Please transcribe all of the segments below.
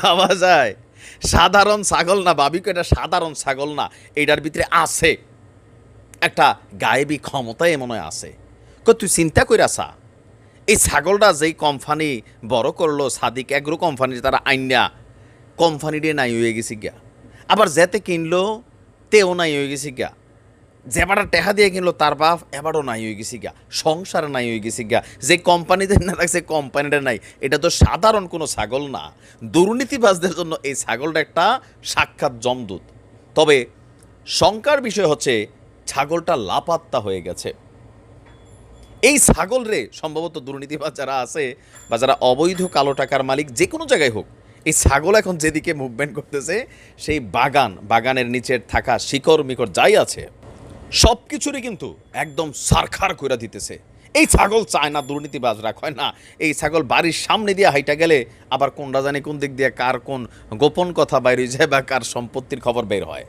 ভাবা যায়। সাধারণ ছাগল না, ভাবিকে এটা সাধারণ ছাগল না এটার ভিতরে আছে। একটা গায়েবী ক্ষমতা এমন আছে। ক তুই চিন্তা আসা এই ছাগলটা যেই কোম্পানি বড় করল, সাদিক এগ্রো কোম্পানি তারা আইনা কোম্পানি দিয়ে নাই হয়ে গেছি গিয়া। আবার যেতে কিনলো, তেও নাই হয়ে গেছি গিয়া। যেবারটা টেহা দিয়ে কিনলো, তার বাপ এবারও নাই হয়ে গেছি গিয়া। সংসারে নাই হয়ে গেছি গিয়া। যে কোম্পানিতে না রাখছে কোম্পানিটা নাই। এটা তো সাধারণ কোনো ছাগল না। দুর্নীতিবাজদের জন্য এই ছাগলটা একটা সাক্ষাৎ জমদূত তবে শঙ্কার বিষয় হচ্ছে, ছাগলটা লাপাত্তা হয়ে গেছে। এই ছাগল রে, সম্ভবত দুর্নীতিবাজ যারা আছে বা যারা অবৈধ কালো টাকার মালিক, যে কোনো জায়গায় হোক, এই ছাগল এখন যেদিকে মুভমেন্ট করতেছে, সেই বাগান, বাগানের নিচের থাকা শিকড় মিকড় যাই আছে সব কিছুরই কিন্তু একদম সারখার করে দিতেছে। এই ছাগল চায় না, দুর্নীতিবাজ রাখয় না। এই ছাগল বাড়ির সামনে দিয়ে হাইটা গেলে আবার কোনটা জানি কোন দিক দিয়ে কার কোন গোপন কথা বাইরে যায় বা কার সম্পত্তির খবর বের হয়।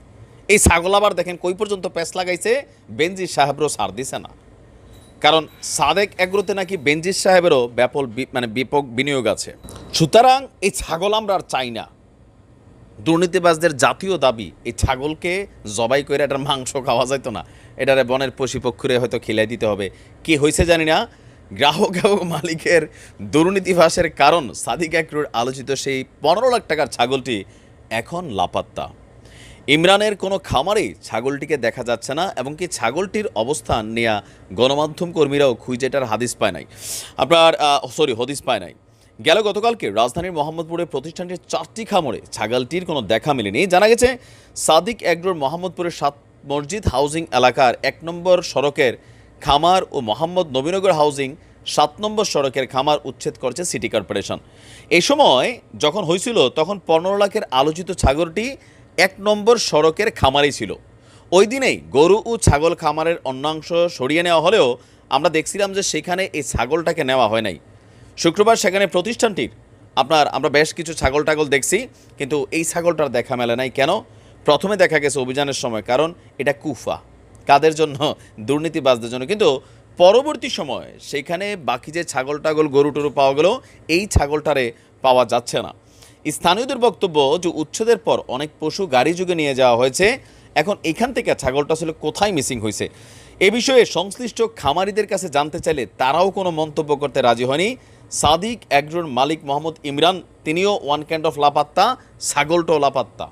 এই ছাগল আবার দেখেন কই পর্যন্ত প্যাঁচ লাগাইছে? বেনজি সাহেবরও সার দিছে না। কারণ সাদেক এগ্রোতে নাকি বেনজির সাহেবেরও ব্যাপক মানে ব্যাপক বিনিয়োগ আছে। সুতরাং এই ছাগল আমরা আর চাই না। দুর্নীতিবাজদের জাতীয় দাবি, এই ছাগলকে জবাই করে এটার মাংস খাওয়া যাইতো না। এটারে বনের পশুপক্ষরে হয়তো খিলাই দিতে হবে। কি হয়েছে জানি না। গ্রাহক এবং মালিকের দুর্নীতিবাসের কারণ, সাদিক একরুর আলোচিত সেই পনেরো লাখ টাকার ছাগলটি এখন লাপাত্তা। ইমরানের কোনো খামারেই ছাগলটিকে দেখা যাচ্ছে না এবং কি ছাগলটির অবস্থান নেয়া গণমাধ্যম কর্মীরাও খুঁজেটার হাদিস পায় নাই। আপনার সরি হদিস পায় নাই। গেল গতকালকে রাজধানীর মোহাম্মদপুরে প্রতিষ্ঠানটির চারটি খামারে ছাগলটির কোনো দেখা মেলেনি। জানা গেছে, সাদিক এগ্রোর মোহাম্মদপুরের সাত মসজিদ হাউজিং এলাকার এক নম্বর সড়কের খামার ও মোহাম্মদ নবীনগর হাউজিং সাত নম্বর সড়কের খামার উচ্ছেদ করছে সিটি কর্পোরেশন। এই সময় যখন হয়েছিল, তখন পনেরো লাখের আলোচিত ছাগলটি এক নম্বর সড়কের খামারেই ছিল। ওই দিনেই গরু ও ছাগল খামারের অন্যাংশ সরিয়ে নেওয়া হলেও আমরা দেখছিলাম যে সেখানে এই ছাগলটাকে নেওয়া হয় নাই। শুক্রবার সেখানে প্রতিষ্ঠানটির, আপনার আমরা বেশ কিছু ছাগল টাগল দেখছি, কিন্তু এই ছাগলটার দেখা মেলে নাই। কেন? প্রথমে দেখা গেছে অভিযানের সময়, কারণ এটা কুফা। কাদের জন্য? দুর্নীতিবাজদের জন্য। কিন্তু পরবর্তী সময় সেখানে বাকি যে ছাগল টাগল গরু টরু পাওয়া গেল, এই ছাগলটারে পাওয়া যাচ্ছে না। স্থানীয়দের বক্তব্য যে উচ্ছেদের পর অনেক পশু গাড়ি যুগে নিয়ে যাওয়া হয়েছে। এখন এখান থেকে ছাগলটা আসলে কোথায় মিসিং হয়েছে? এ বিষয়ে সংশ্লিষ্ট খামারিদের কাছে জানতে চাইলে তারাও কোনো মন্তব্য করতে রাজি হয়নি। সাদিক একজন মালিক মোহাম্মদ ইমরান, তিনিও ওয়ান ক্যান্ড অফ লাপাত্তা ছাগলটাও লাপাত্তা।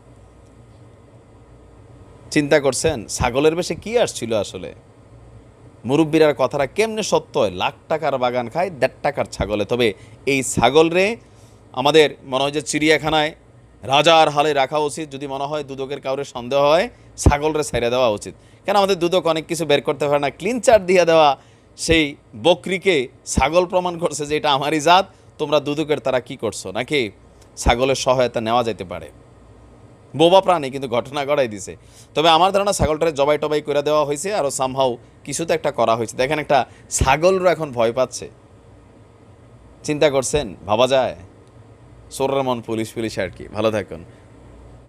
চিন্তা করছেন, ছাগলের বেশে কি আসছিল আসলে? মুরব্বীরার কথাটা কেমনে সত্য হয়? লাখ টাকার বাগান খায়, দেড় টাকার ছাগলে। তবে এই ছাগল রে আমাদের মনে হয় যে চিড়িয়াখানায় রাজার হালে রাখা উচিত। যদি মনে হয় দুদকের কাউরে সন্দেহ হয়, ছাগলরে ছেড়ে দেওয়া উচিত। কেন আমাদের দুদক অনেক কিছু বের করতে পারে না? ক্লিন চার্ট দিয়ে দেওয়া, সেই বকরিকে ছাগল প্রমাণ করছে যে এটা আমারই জাত, তোমরা দুদকের তারা কি করছ? নাকি ছাগলের সহায়তা নেওয়া যেতে পারে? বোবা প্রাণী কিন্তু ঘটনা ঘটাই দিছে। তবে আমার ধারণা ছাগলটারে জবাই টবাই করে দেওয়া হয়েছে আরও সামহাও কিছু তো একটা করা হয়েছে। দেখেন একটা ছাগলরও এখন ভয় পাচ্ছে। চিন্তা করছেন? ভাবা যায়? সোরের মন পুলিশ পুলিশ আর কি। ভালো থাকুন।